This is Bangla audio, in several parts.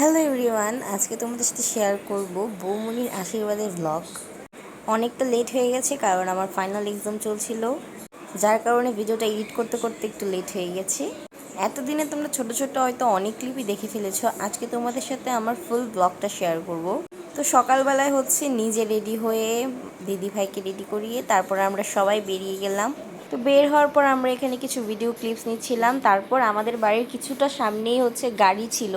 হ্যালো এভরিওয়ান আজকে তোমাদের সাথে শেয়ার করব বৌমনির আশীর্বাদের ব্লগ অনেকটা লেট হয়ে গেছে কারণ আমার ফাইনাল এক্সাম চলছিল। যার কারণে ভিডিওটা এডিট করতে করতে একটু লেট হয়ে গেছে। এতদিনে তোমরা ছোট ছোট হয়তো অনেক ক্লিপই দেখে ফেলেছো। আজকে তোমাদের সাথে আমার ফুল ব্লগটা শেয়ার করব। তো সকালবেলায় হচ্ছে নিজে রেডি হয়ে দিদি ভাইকে রেডি করিয়ে তারপর আমরা সবাই বেরিয়ে গেলাম। তো বের হওয়ার পর আমরা এখানে কিছু ভিডিও ক্লিপস নিচ্ছিলাম। তারপর আমাদের বাড়ির কিছুটা সামনেই হচ্ছে গাড়ি ছিল।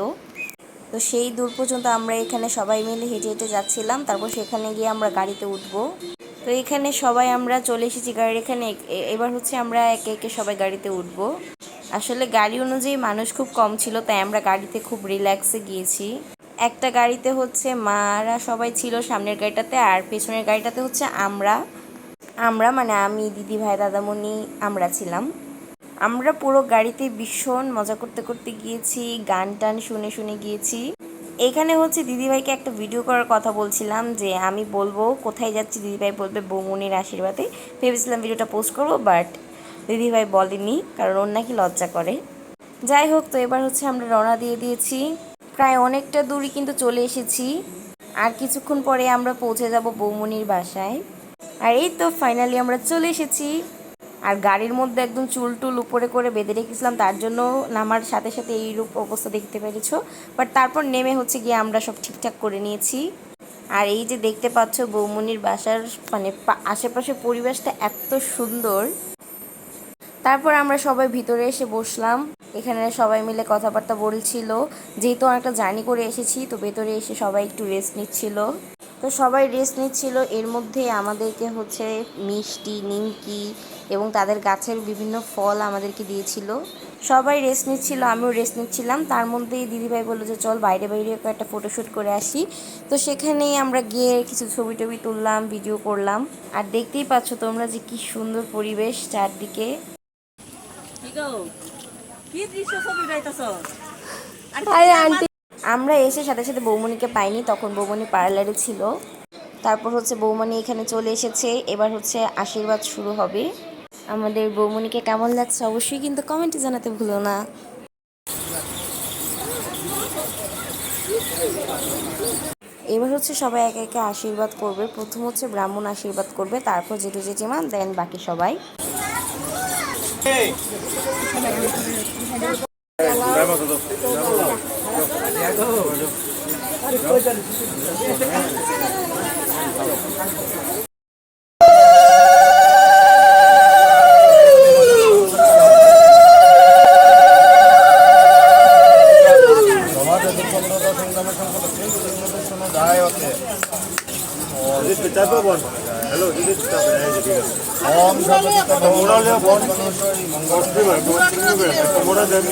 তো সেই দূর পর্যন্ত আমরা এখানে সবাই মিলে হেঁটে হেঁটে যাচ্ছিলাম, তারপর সেখানে গিয়ে আমরা গাড়িতে উঠবো। তো এখানে সবাই আমরা চলে এসেছি গাড়ির এখানে এবার হচ্ছে আমরা একে একে সবাই গাড়িতে উঠবো। আসলে গাড়ি অনুযায়ী মানুষ খুব কম ছিল, তাই আমরা গাড়িতে খুব রিল্যাক্সে গিয়েছি। একটা গাড়িতে হচ্ছে মারা সবাই ছিল সামনের গাড়িটাতে, আর পেছনের গাড়িটাতে হচ্ছে আমরা। আমরা মানে আমি, দিদি ভাই, দাদামণি আমরা ছিলাম। আমরা পুরো গাড়িতে ভীষণ মজা করতে করতে গিয়েছি, গান টান শুনে শুনে গিয়েছি। এখানে হচ্ছে দিদিভাইকে একটা ভিডিও করার কথা বলছিলাম যে আমি বলব কোথায় যাচ্ছি, দিদিভাই বলবে বৌমনির আশীর্বাদে। ভেবেছিলাম ভিডিওটা পোস্ট করব বাট দিদিভাই বলেনি কারণ ওর নাকি লজ্জা করে। যাই হোক, তো এবার হচ্ছে আমরা রওনা দিয়ে দিয়েছি। প্রায় অনেকটা দূরই কিন্তু চলে এসেছি। আর কিছুক্ষণ পরে আমরা পৌঁছে যাব বৌমনির বাসায়। আর এই তো ফাইনালি আমরা চলে এসেছি। আর গাড়ির মধ্যে একদম চুল টুল উপরে করে বেঁধে রেখেছিলাম, তার জন্য নামার সাথে সাথে এই রূপ অবস্থা দেখতে পেরেছ। বাট তারপর নেমে হচ্ছে গিয়ে আমরা সব ঠিকঠাক করে নিয়েছি। আর এই যে দেখতে পাচ্ছ বৌমনির বাসার মানে আশেপাশের পরিবেশটা এত সুন্দর। তারপর আমরা সবাই ভিতরে এসে বসলাম। এখানে সবাই মিলে কথাবার্তা বলছিল। যেহেতু অনেকটা জার্নি করে এসেছি, তো ভেতরে এসে সবাই একটু রেস্ট নিচ্ছিল। তো সবাই রেস্ট নিচ্ছিল। এর মধ্যে আমাদেরকে হচ্ছে মিষ্টি, নিমকি এবং তাদের গাছের বিভিন্ন ফল আমাদেরকে দিয়েছিল। সবাই রেস্ট নিচ্ছিল আমিও রেস্ট নিচ্ছিলাম। তার মধ্যেই দিদিভাই বলল যে চল বাইরে বাইরে একটা ফটোশ্যুট করে আসি। তো সেখানেই আমরা গিয়ে কিছু ছবি টবি তুললাম ভিডিও করলাম। আর দেখতেই পাচ্ছ তোমরা যে কি সুন্দর পরিবেশ চারদিকে। উঠাইতেছ? আমরা এসে সাথে সাথে বৌমণিকে পাইনি তখন বৌমণি পার্লারে ছিল। তারপর হচ্ছে বৌমণি এখানে চলে এসেছে। এবার হচ্ছে আশীর্বাদ শুরু হবে। আমাদের বৌমণিকে কেমন লাগছে অবশ্যই কিন্তু কমেন্টে জানাতে ভুলো না। এবার হচ্ছে সবাই একে একে আশীর্বাদ করবে। প্রথম হচ্ছে ব্রাহ্মণ আশীর্বাদ করবে, তারপর জেঠু জেঠিমা দেন বাকি সবাই। ओम मोराले बोल मंगोस्त्री भरको चिन्नु गए त मोरा देवी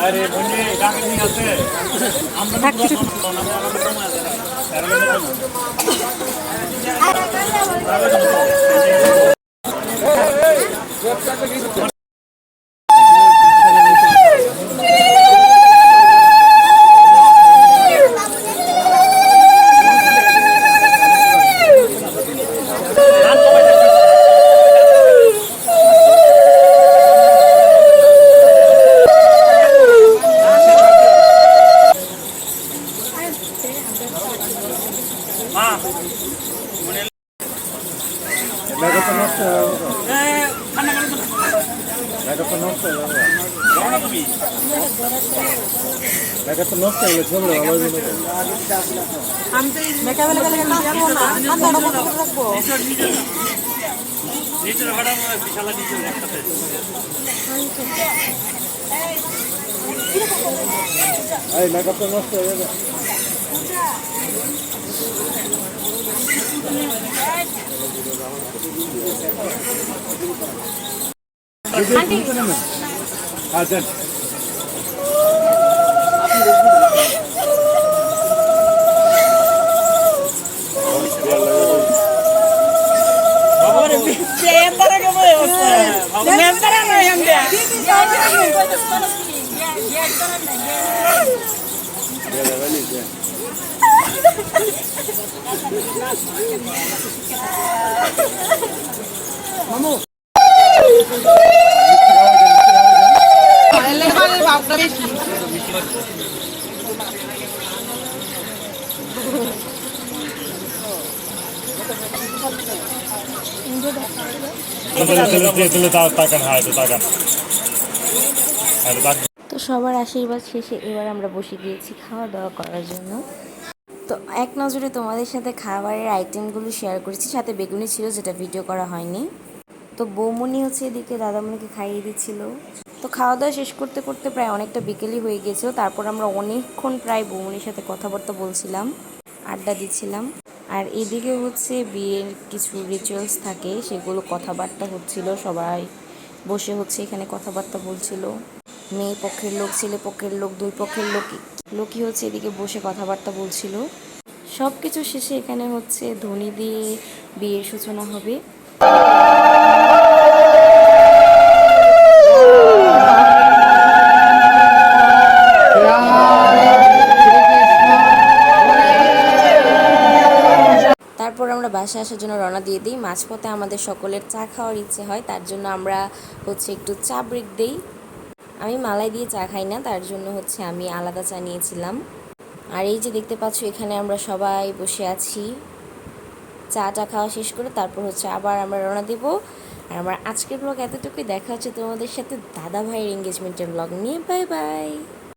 আরে বন্ধু ডাকে নিয়ে আছে আমরা মা দেখা তো নষ্ট হয়ে যাবে তো। হ্যাঁ, ঠান্ডা করে দাও। দেখা তো নষ্ট হয়ে যাবে যাও না তুমি দেখা তো নষ্ট হয়ে গেছে চলবে ভালো হয়ে যাবে নিচের ভাড়া বিশালা নিচের একসাথে এই মেকআপ তো নষ্ট হয়ে যাবে হ্যাঁ দেন বাবারে পেন্দারা তো সবার আশীর্বাদ শেষে এবার আমরা বসে গিয়েছি খাওয়া দাওয়া করার জন্য। তো এক নজরে তোমাদের সাথে খাবারের আইটেমগুলো শেয়ার করেছি, সাথে বেগুনি ছিল যেটা ভিডিও করা হয়নি। তো বৌমনি হচ্ছে এদিকে দাদামণিকে খাইয়ে দিচ্ছিল। তো খাওয়া দাওয়া শেষ করতে করতে প্রায় অনেকটা বিকেলই হয়ে গেছিল তারপর আমরা অনেকক্ষণ প্রায় বৌমনির সাথে কথাবার্তা বলছিলাম, আড্ডা দিচ্ছিলাম। আর এদিকে হচ্ছে বিয়ের কিছু রিচুয়ালস থাকে, সেগুলো কথাবার্তা হচ্ছিল, সবাই বসে হচ্ছে এখানে কথাবার্তা বলছিল। মেয়ে পক্ষের লোক, ছেলে পক্ষের লোক, দুই পক্ষের লোক লোকই হচ্ছে এদিকে বসে কথাবার্তা বলছিল। সব কিছু শেষে এখানে হচ্ছে ধ্বনি দিয়ে বিয়ের সূচনা হবে। তারপর আমরা বাসায় আসার জন্য রওনা দিয়ে দিই। মাঝপথে আমাদের সকলের চা খাওয়ার ইচ্ছে হয়, তার জন্য আমরা হচ্ছে একটু চা ব্রেক দিই। আমি মালাই দিয়ে চা খাই না, তার জন্য হচ্ছে আমি আলাদা চা নিয়েছিলাম। আর এই যে দেখতে পাচ্ছ, এখানে আমরা সবাই বসে আছি। চাটা খাওয়া শেষ করে তারপর হচ্ছে আবার আমরা রওনা দেব। আর আমার আজকের ব্লগ এতটুকুই, দেখা হচ্ছে তোমাদের সাথে দাদা ভাইয়ের এঙ্গেজমেন্টের ব্লগ নিয়ে। Bye bye